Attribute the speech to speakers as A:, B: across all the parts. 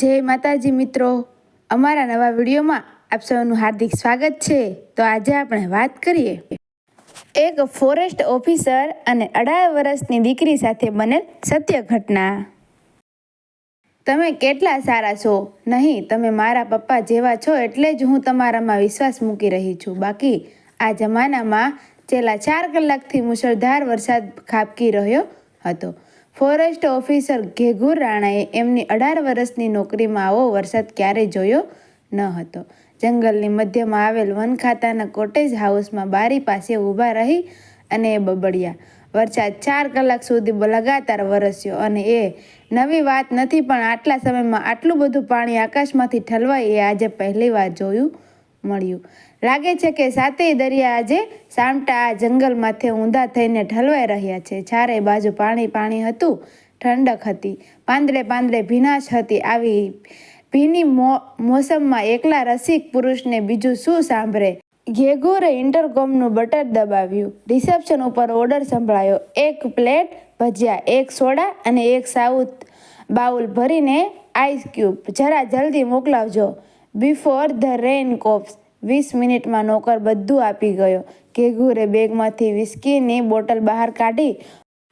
A: જય માતાજી મિત્રો. અમારા નવા વિડીયોમાં આપ સૌનું હાર્દિક સ્વાગત છે. તો આજે આપણે વાત કરીએ. એક ફોરેસ્ટ ઓફિસર અને અઢાર વર્ષની દીકરી સાથે બનેલ સત્ય ઘટના. તમે કેટલા સારા છો? નહીં, તમે મારા પપ્પા જેવા છો એટલે જ હું તમારામાં વિશ્વાસ મૂકી રહી છું. બાકી, આ જમાનામાં છેલ્લા ચાર કલાકથી મુશળધાર વરસાદ ખાબકી રહ્યો હતો. ફોરેસ્ટ ઓફિસર ઘેઘુર રાણાએ એમની અઢાર વર્ષની નોકરીમાં આવો વરસાદ ક્યારેય જોયો ન હતો. જંગલની મધ્યમાં આવેલ વન ખાતાના કોટેજ હાઉસમાં બારી પાસે ઊભા રહી અને એ બબડ્યા. વરસાદ ચાર કલાક સુધી લગાતાર વરસ્યો અને એ નવી વાત નથી પણ આટલા સમયમાં આટલું બધું પાણી આકાશમાંથી ઠલવાય એ આજે પહેલી વાર જોયું મળ્યું. લાગે છે કે સાતેય દરિયા આજે સામટા આ જંગલમાંથી ઊંધા થઈને ઠલવાઈ રહ્યા છે. ચારે બાજુ પાણી પાણી હતું, ઠંડક હતી. પાંદડે પાંદડે ભીનાશ હતી. આવી ભીની મોસમમાં એકલા રસિક પુરુષને બીજું શું સાંભળે? ઘેઘોરે ઇન્ટરકોમનું બટન દબાવ્યું. રિસેપ્શન ઉપર ઓર્ડર સંભળાયો. એક પ્લેટ ભજીયા, એક સોડા અને એક સાઉથ બાઉલ ભરીને આઈસ ક્યુબ જરા જલ્દી મોકલાવજો. બિફોર ધ રેન કોપ્સ વીસ મિનિટમાં નોકર બધું આપી ગયો. ઘેઘુરે બેગમાંથી વિસ્કીની બોટલ બહાર કાઢી,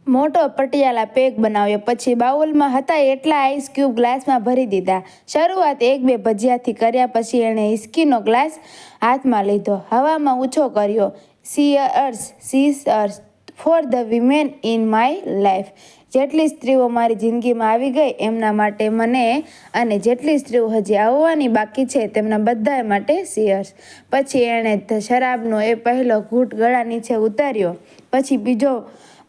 A: મોટો પટિયાલા પેક બનાવ્યો. પછી બાઉલમાં હતા એટલા આઈસ ક્યુબ ગ્લાસમાં ભરી દીધા. શરૂઆત એક બે ભજીયાથી કર્યા, પછી એણે હિસ્કીનો ગ્લાસ હાથમાં લીધો. હવામાં ઊંચો કર્યો. Cheers cheers cheers for the women in my life. જેટલી સ્ત્રીઓ મારી જિંદગીમાં આવી ગઈ, એમના માટે મને અને જેટલી સ્ત્રીઓ હજી આવવાની બાકી છે, તેમના બધા માટે સિયર્સ પછી એણે શરાબનો એ પહેલો ઘૂંટ ગળા નીચે ઉતાર્યો. પછી બીજો,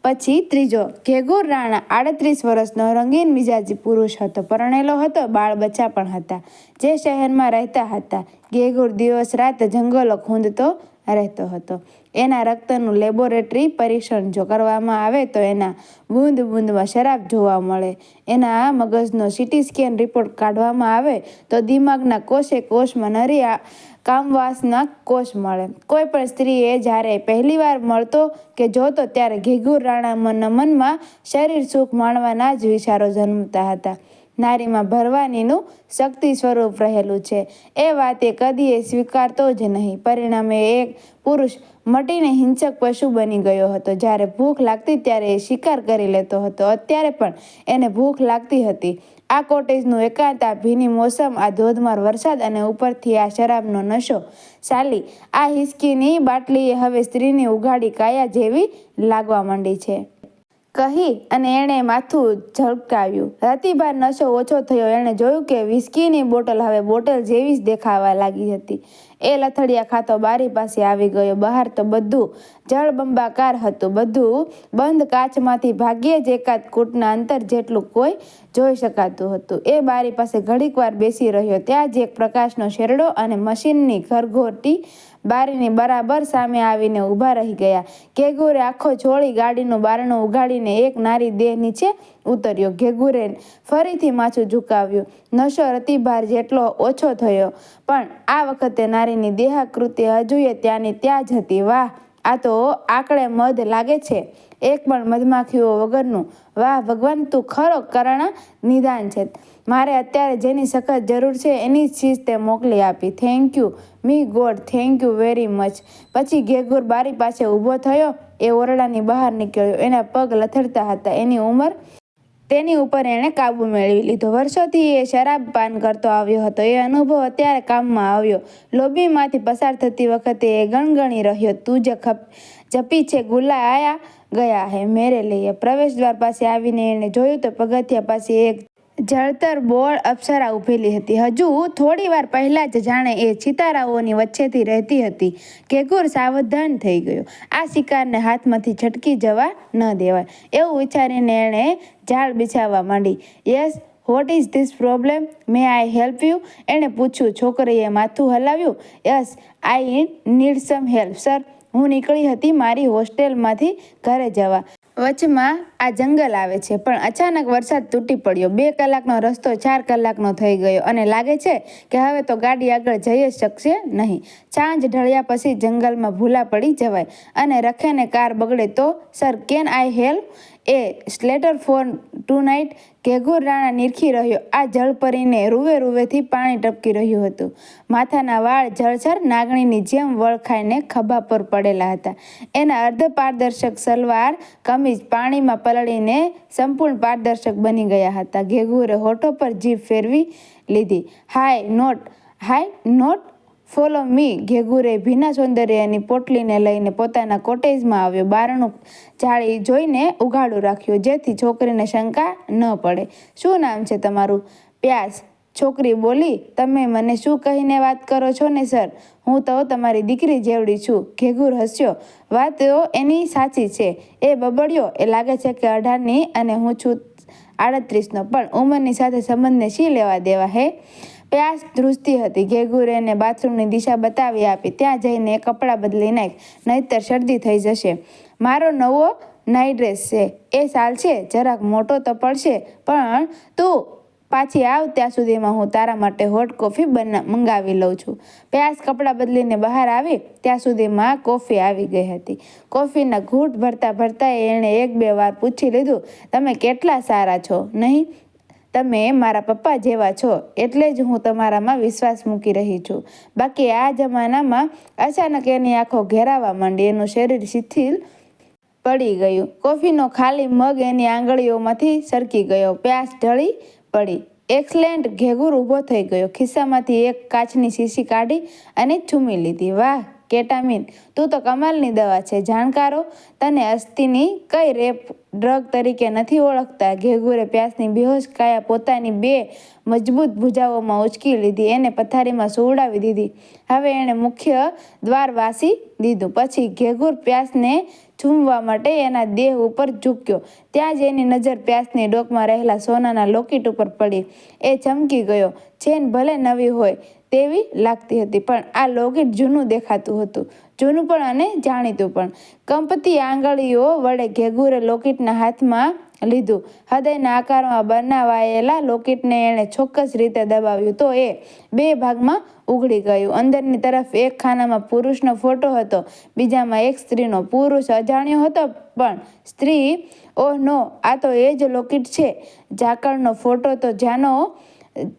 A: પછી ત્રીજો. ઘેગુર રાણા, આડત્રીસ વર્ષનો રંગીન મિજાજી પુરુષ હતો, પરણેલો હતો, બાળ બચ્ચા પણ હતા, જે શહેરમાં રહેતા હતા. ઘેગુર દિવસ રાત જંગલો ખૂંદતો રહેતો હતો. એના રક્તનું લેબોરેટરી પરીક્ષણ જો કરવામાં આવે તો એના બૂંદ બૂંદમાં શરાબ જોવા મળે. એના મગજનો સિટી સ્કેન રિપોર્ટ કાઢવામાં આવે તો દિમાગના કોષે કોષમાં નરી આ કામવાસના કોષ મળે. કોઈ પણ સ્ત્રીએ જ્યારે પહેલીવાર મળતો કે જોતો ત્યારે ઘેઘુર રાણા મનના મનમાં શરીર સુખ માણવાના જ વિચારો જન્મતા હતા. નારીમાં ભરવાનીનું શક્તિ સ્વરૂપ રહેલું છે. એ વાત એ કદી એ સ્વીકારતો જ નહીં. પરિણામે એક પુરુષ મટીને હિંસક પશુ બની ગયો હતો. જ્યારે ભૂખ લાગતી ત્યારે એ શિકાર કરી લેતો હતો. અત્યારે પણ એને ભૂખ લાગતી હતી. આ કોટેજનું એકાંત આ ભીની મોસમ, આ ધોધમાર વરસાદ અને ઉપરથી આ શરાબનો નશો ચાલી આ હિસકીની બાટલીએ હવે સ્ત્રીની ઉઘાડી કાયા જેવી લાગવા માંડી છે. કહી અને એણે માથું ઝળકાવ્યું. રાતીભાર નશો ઓછો થયો. એણે જોયું કે વિસ્કીની બોટલ હવે બોટલ જેવી જ દેખાવા લાગી હતી. એ લથડિયા ખાતો બારી પાસે આવી ગયો. બહાર તો બધું જળબંબાકાર હતું. બધું બંધ કાચમાંથી ભાગ્યે જ એકાદ કૂટના અંતર જેટલું કોઈ જોઈ શકાતું હતું. એ બારી પાસે ઘડીક વાર બેસી રહ્યો. ત્યાં જ એક પ્રકાશનો શેરડો અને મશીનની ઘરઘોટી બારીની બરાબર સામે આવીને ઊભા રહી ગયા. કેગોરે આખો છોડી ગાડીનું બારણું ઉગાડીને એક નારી દેહ નીચે ઉતર્યો. ઘેગુરે ફરીથી માથું ઝુકાવ્યું. નશો રતિભાર જેટલો ઓછો થયો. પણ આ વખતે નારીની દેહાકૃતિ હજુએ ત્યાંની ત્યાં જ હતી. વાહ, આ તો આકડે મધ લાગે છે. એક પણ મધમાખીઓ વગરનું. વાહ, ભગવાન, તું ખરો કરણ નિદાન છે. મારે અત્યારે જેની સખત જરૂર છે એની જ ચીજ તે મોકલી આપી. Thank you me god thank you very much પછી ઘેઘુર બારી પાસે ઊભો થયો. એ ઓરડાની બહાર નીકળ્યો. એના પગ લથડતા હતા. એની ઉંમર તેની ઉપર એણે કાબુ મેળવી લીધો. વર્ષોથી એ શરાબ પાન કરતો આવ્યો હતો. એ અનુભવ અત્યારે કામમાં આવ્યો. લોબીમાંથી પસાર થતી વખતે એ ગણગણી રહ્યો. તું જ ખપ, જપી છે, ગુલા આયા ગયા હે, મેરે લઈએ પ્રવેશ દ્વાર પાસે આવીને એણે જોયું તો પગથિયા પાસે એક જળતર બોળ અપ્સરા ઊભેલી હતી. હજુ થોડી વાર પહેલાં જ જાણે એ ચિતારાઓની વચ્ચેથી રહેતી હતી. કેકુર સાવધાન થઈ ગયો. આ શિકારને હાથમાંથી છટકી જવા ન દેવાય. એવું વિચારીને એણે ઝાડ બિછાવવા માંડી. Yes what is this problem may I help you એણે પૂછ્યું. છોકરીએ માથું હલાવ્યું. Yes I need some help sir હું નીકળી હતી મારી હોસ્ટેલમાંથી ઘરે જવા. વચમાં આ જંગલ આવે છે, પણ અચાનક વરસાદ તૂટી પડ્યો. બે કલાકનો રસ્તો ચાર કલાકનો થઈ ગયો અને લાગે છે કે હવે તો ગાડી આગળ જઈ જ શકશે નહીં. સાંજ ઢળ્યા પછી જંગલમાં ભૂલા પડી જવાય અને રખેને કાર બગડે તો, sir, can I help? A shelter for tonight ઘેઘોર Rana નિરખી રહ્યો. આ જળપરીને રૂવે રૂવેથી પાણી ટપકી રહ્યું હતું. માથાના વાળ જળઝર નાગણીની જેમ વળખાઈને ખભા પર પડેલા હતા. એના અર્ધ પારદર્શક સલવાર કમીજ પાણીમાં પલળીને સંપૂર્ણ પારદર્શક બની ગયા હતા. ઘેઘુરે હોઠો પર જીભ ફેરવી લીધી. Why not why not follow me ઘેગુરે ભીના સૌંદર્યની પોટલીને લઈને પોતાના કોટેજમાં આવ્યો. બારણું જાળી જોઈને ઉઘાડું રાખ્યું, જેથી છોકરીને શંકા ન પડે. શું નામ છે તમારું? પ્યાસ. છોકરી બોલી, તમે મને શું કહીને વાત કરો છો ને, સર? હું તો તમારી દીકરી જેવડી છું. ઘેઘુર હસ્યો. વાતો એની સાચી છે. એ બબડ્યો. એ લાગે છે કે અઢારની અને હું છું આડત્રીસનો, પણ ઉંમરની સાથે સંબંધને શી લેવા દેવા, હે? પ્યાસ ધ્રુજતી હતી. ઘેગુરે એને બાથરૂમની દિશા બતાવી આપી. ત્યાં જઈને કપડાં બદલી નાખ, નહીતર શરદી થઈ જશે. મારો નવો નાઈટ ડ્રેસ છે. એ સાલ છે? જરાક મોટો તો પડશે, પણ તું પાછી આવ, ત્યાં સુધીમાં હું તારા માટે હોટ કોફી બના, મંગાવી લઉં છું. પ્યાસ કપડાં બદલીને બહાર આવી, ત્યાં સુધીમાં કોફી આવી ગઈ હતી. કોફીના ઘૂંટ ભરતા ભરતા એણે એક બે વાર પૂછી લીધું, તમે કેટલા સારા છો? નહીં? તમે મારા પપ્પા જેવા છો, એટલે જ હું તમારામાં વિશ્વાસ મૂકી રહી છું. બાકી આ જમાનામાં અચાનક એની આંખો ઘેરાવા માંડી, એનું શરીર શિથિલ પડી ગયું. કોફીનો ખાલી મગ એની આંગળીઓમાંથી સરકી ગયો, પ્યાસ ઢળી પડી. એક્સલેન્ટ ઘેગુર ઊભો થઈ ગયો, ખિસ્સામાંથી એક કાચની શીશી કાઢી અને ચૂમી લીધી. વાહ! કેટામીન. તું તો કમાલની દવા છે. જાણકારો, તને અસ્થિની કઈ રેપ ડ્રગ તરીકે નથી ઓળખતા. ઘેગુરે પ્યાસની બેહોશ કાયા પોતાની બે મજબૂત ભુજાઓમાં ઉચકી લીધી. એને પથારીમાં સુવડાવી દીધી. હવે એણે મુખ્ય દ્વાર વાસી દીધું. પછી ઘેઘુર પ્યાસને ચૂમવા માટે એના દેહ ઉપર ઝૂક્યો. ત્યાં જ એની નજર પ્યાસની ડોકમાં રહેલા સોનાના લોકેટ ઉપર પડી. એ ચમકી ગયો. ચેન ભલે નવી હોય તેવી લાગતી હતી, પણ આ લોકેટ જૂનું દેખાતું હતું. જૂનું પણ અને જાણીતું પણ. કંપતી આંગળીઓ વડે ઘેગુરે લોકેટના હાથમાં લીધું. હૃદયના આકારમાં બનાવાયેલા લોકેટને એણે ચોક્કસ રીતે દબાવ્યું. તો એ બે ભાગમાં ઉઘડી ગયું. અંદરની તરફ એક ખાનામાં પુરુષનો ફોટો હતો, બીજામાં એક સ્ત્રીનો. પુરુષ અજાણ્યો હતો, પણ સ્ત્રી, ઓહ નો, આ તો એ જ લોકેટ છે. ઝાકળનો ફોટો તો જાનો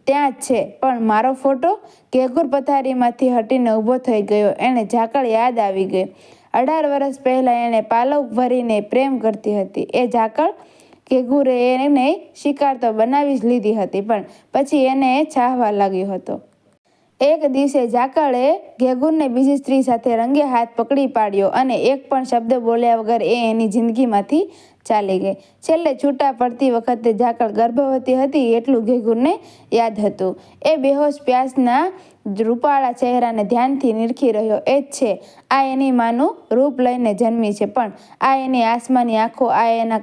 A: ત્યાં જ છે. પણ મારો ફોટો કેગુર પથારીમાંથી હટીને ઊભો થઈ ગયો. એણે ઝાકળ યાદ આવી ગઈ. અઢાર વર્ષ પહેલાં એણે પાલવ ભરીને પ્રેમ કરતી હતી. એ ઝાકળ કેગુરે એને શિકાર તો બનાવી જ લીધી હતી, પણ પછી એને ચાહવા લાગ્યો હતો. એક દિવસે ઝાકળે ઘેગુરને બીજી સ્ત્રી સાથે રંગે હાથ પકડી પાડ્યો અને એક પણ શબ્દ બોલ્યા વગર એ એની જિંદગીમાંથી ચાલી ગઈ. છેલ્લે છૂટા પડતી વખતે ઝાકળ ગર્ભવતી હતી એટલું ઘેઘુરને યાદ હતું. એ બેહોશ પ્યાસના રૂપાળા ચહેરાને ધ્યાનથી નિરખી રહ્યો. એ જ છે, આ એની માનું રૂપ લઈને જન્મી છે. પણ આ એની આસમાની આંખો, આ એના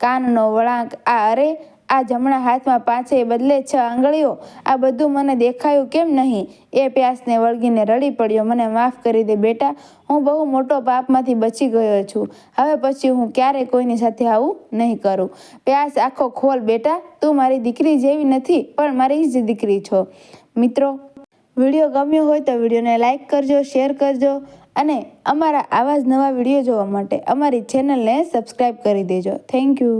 A: કાનનો વળાંક, આ અરે આ જમણા હાથમાં પાંચે બદલે છ આંગળીઓ, આ બધું મને દેખાયું કેમ નહીં? એ પ્યાસને વળગીને રડી પડ્યો. મને માફ કરી દે બેટા, હું બહુ મોટો પાપમાંથી બચી ગયો છું. હવે પછી હું ક્યારેય કોઈની સાથે આવું નહીં કરું. પ્યાસ આખો ખોલ બેટા, તું મારી દીકરી જેવી નથી, પણ મારી જ દીકરી છો. મિત્રો, વીડિયો ગમ્યો હોય તો વિડીયોને લાઇક કરજો, શેર કરજો અને અમારા આવા જ નવા વીડિયો જોવા માટે અમારી ચેનલને સબસ્ક્રાઈબ કરી દેજો. Thank you.